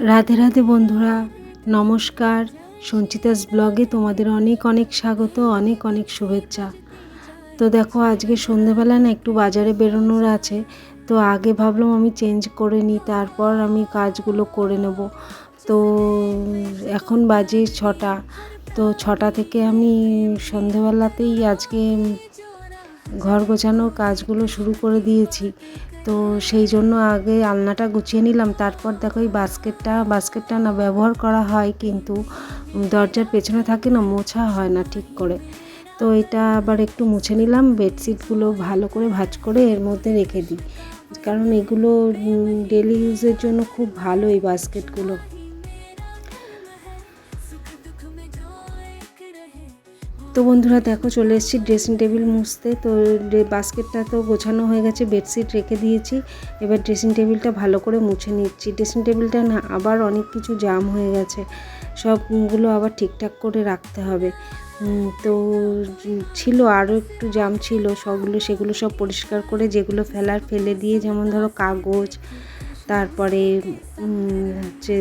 রাধে রাধে বন্ধুরা, নমস্কার। সঞ্চিতাস ব্লগে তোমাদের অনেক অনেক স্বাগত, অনেক অনেক শুভেচ্ছা। তো দেখো, আজকে সন্ধেবেলা না একটু বাজারে বেরোনোর আছে, তো আগে ভাবলাম আমি চেঞ্জ করে নিই, তারপর আমি কাজগুলো করে নেব। তো এখন বাজে ছটা, তো ছটা থেকে আমি সন্ধেবেলাতেই আজকে ঘর গোছানোর কাজগুলো শুরু করে দিয়েছি। তো সেই জন্য আগে আলনাটা গুছিয়ে নিলাম। তারপর দেখো এই বাস্কেটটা বাস্কেটটা না ব্যবহার করা হয় কিন্তু দরজার পেছনে থাকে না, মোছা হয় না ঠিক করে। তো এটা আবার একটু মুছে নিলাম, বেডশিটগুলো ভালো করে ভাজ করে এর মধ্যে রেখে দিই। কারণ এগুলো ডেলি ইউজের জন্য খুব ভালো এই বাস্কেটগুলো। তো বন্ধুরা দেখো চলে এসেছি ড্রেসিং টেবিল মুছতে। তো বাস্কেটটা তো গোছানো হয়ে গেছে, বেডশিট রেখে দিয়েছি। এবার ড্রেসিং টেবিলটা ভালো করে মুছে নিচ্ছি। ড্রেসিং টেবিলটা না, আবার অনেক কিছু জাম হয়ে গেছে। সবগুলো আবার ঠিকঠাক করে রাখতে হবে। তো ছিল, আরও একটু জাম ছিল। সবগুলো, সেগুলো সব পরিষ্কার করে যেগুলো ফেলার, ফেলে দিয়ে যেমন ধরো কাগজ তারপরে হচ্ছে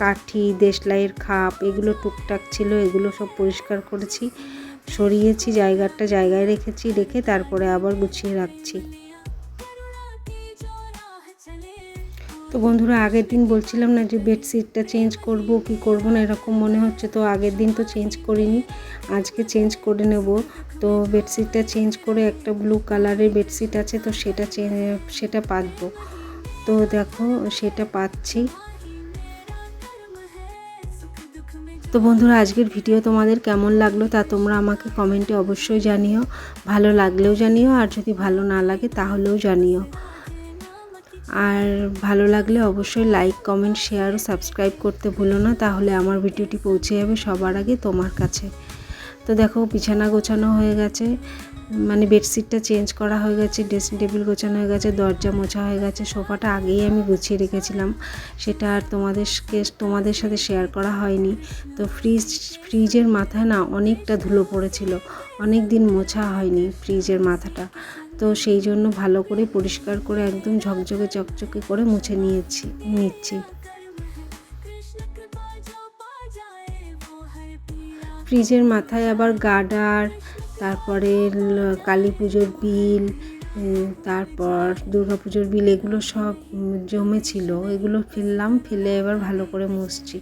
কাঠি, দেশলাইয়ের খাপ, এগুলো টুকটাক ছিল, এগুলো সব পরিষ্কার করেছি, সরিয়েছি, জায়গাটা জায়গায় রেখেছি, রেখে তারপরে আবার গুছিয়ে রাখছি। তো বন্ধুরা, আগের দিন বলছিলাম না যে বেডশিটটা চেঞ্জ করব, কি করব না, এরকম মনে হচ্ছে, তো আগের দিন তো চেঞ্জ করিনি, আজকে চেঞ্জ করে নেব। তো বেডশিটটা চেঞ্জ করে একটা ব্লু কালারের বেডশিট আছে, তো সেটা সেটা পাতবো। তো দেখো, সেটা পাচ্ছি। তো বন্ধুরা, আজকের ভিডিও তোমাদের কেমন লাগল তা তোমরা আমাকে কমেন্টে অবশ্যই জানিও। ভালো লাগলেও জানিও, আর যদি ভালো না লাগে তাহলেও জানিও। আর ভালো লাগলে অবশ্যই লাইক, কমেন্ট, শেয়ার ও সাবস্ক্রাইব করতে ভুলো না, তাহলে আমার ভিডিওটি পৌঁছে যাবে সবার আগে তোমার কাছে। তো দেখো, বিছানা গোছানো হয়ে গেছে। মানে বেডশিটটা চেঞ্জ করা হয়ে গেছে, ড্রেসিং টেবিল গোছানো হয়ে গেছে, দরজা মোছা হয়ে গেছে, সোফাটা আগেই আমি গুছিয়ে রেখেছিলাম। সেটা আর তোমাদেরকে, তোমাদের সাথে শেয়ার করা হয়নি। তো ফ্রিজ ফ্রিজের মাথায় না অনেকটা ধুলো পড়েছিল অনেক দিন মোছা হয়নি ফ্রিজের মাথাটা। তো সেই জন্য ভালো করে পরিষ্কার করে একদম ঝকঝকে, চকচকে করে মুছে নিয়েছি, নিচ্ছি। ফ্রিজের মাথায় আবার গার্ডার তারপরে কালী পুজোর বিল তারপর দুর্গা পুজোর বিল, এগুলো সব জমেছিল। এগুলো ফেললাম, ফেলে এবার ভালো করে মুছছি।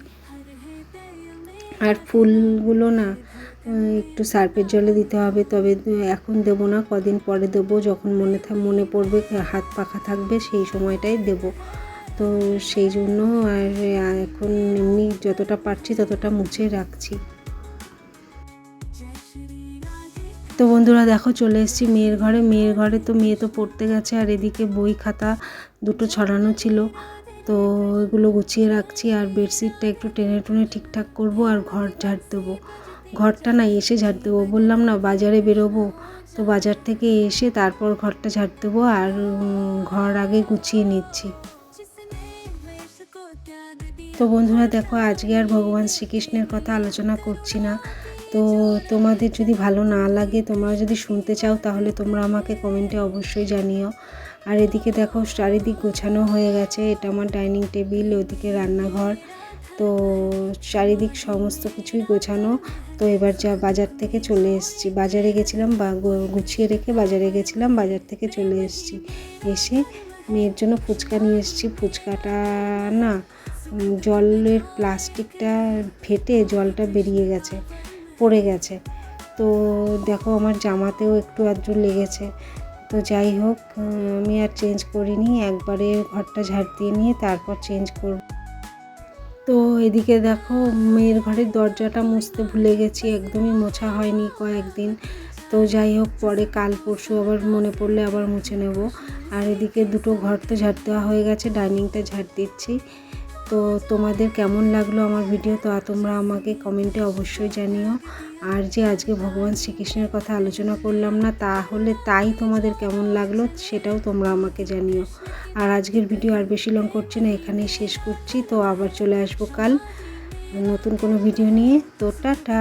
আর ফুলগুলো না একটু সার্ফের জলে দিতে হবে, তবে এখন দেবো না, কদিন পরে দেবো, যখন মনে মনে পড়বে, হাত পাখা থাকবে, সেই সময়টাই দেব। তো সেই জন্য আর এখন এমনি যতটা পারছি, ততটা মুছে রাখছি। তো বন্ধুরা দেখো চলে এসেছি মেয়ের ঘরে। মেয়ের ঘরে তো মেয়ে তো পড়তে গেছে আর এদিকে বই খাতা দুটো ছড়ানো ছিল। তো এগুলো গুছিয়ে রাখছি আর বেডশিটটা একটু টেনে টুনে ঠিকঠাক করব আর ঘর ঝাড় দেবো। ঘরটা না এসে ঝাড় দেবো। বললাম না বাজারে বেরোবো। তো বাজার থেকে এসে তারপর ঘরটা ঝাড় দেবো আর ঘর আগে গুছিয়ে নিচ্ছি। তো বন্ধুরা দেখো আজকে আর ভগবান শ্রীকৃষ্ণের কথা আলোচনা করছি না। তো তোমাদের যদি ভালো না লাগে, তোমরা যদি শুনতে চাও, তাহলে তোমরা আমাকে কমেন্টে অবশ্যই জানিও। আর এদিকে দেখো, চারিদিক গোছানো হয়ে গেছে। এটা আমার ডাইনিং টেবিল, ওদিকে রান্নাঘর। তো চারিদিক সমস্ত কিছুই গোছানো। তো এবার যা বাজার থেকে চলে এসেছি। বাজারে গেছিলাম, বা গুছিয়ে রেখে বাজারে গেছিলাম, বাজার থেকে চলে এসেছি। এসে মেয়ের জন্য ফুচকা নিয়ে এসেছি। ফুচকাটা না জলের প্লাস্টিকটা ফেটে জলটা বেরিয়ে গেছে। পড়ে গেছে। তো দেখো আমার জামাতেও একটু আধটু লেগেছে। তো যাই হোক আমি আর চেঞ্জ করিনি, একবারে ঘরটা ঝাড় দিয়ে নিয়ে তারপর চেঞ্জ করব। তো এদিকে দেখো মেয়ের ঘরের দরজাটা মুছতে ভুলে গেছি, একদমই মোছা হয়নি কয়েকদিন। তো যাই হোক, পরে কাল পরশু আবার মনে পড়লে আবার মুছে নেব। আর এদিকে দুটো ঘর তো ঝাড় দেওয়া হয়ে গেছে ডাইনিংটা ঝাড় দিচ্ছি। তো তোমাদের কেমন লাগল আমার ভিডিও তো তোমরা আমাকে কমেন্টে অবশ্যই জানিও। আর যে আজকে ভগবান শ্রীকৃষ্ণের কথা আলোচনা করলাম না, তাহলে তাই তোমাদের কেমন লাগল সেটাও তোমরা আমাকে জানিও। আর আজকের ভিডিও আর বেশি লং করছি না, এখানেই শেষ করছি। তো আবার চলে আসব কাল নতুন কোনো ভিডিও নিয়ে। তো টাটা।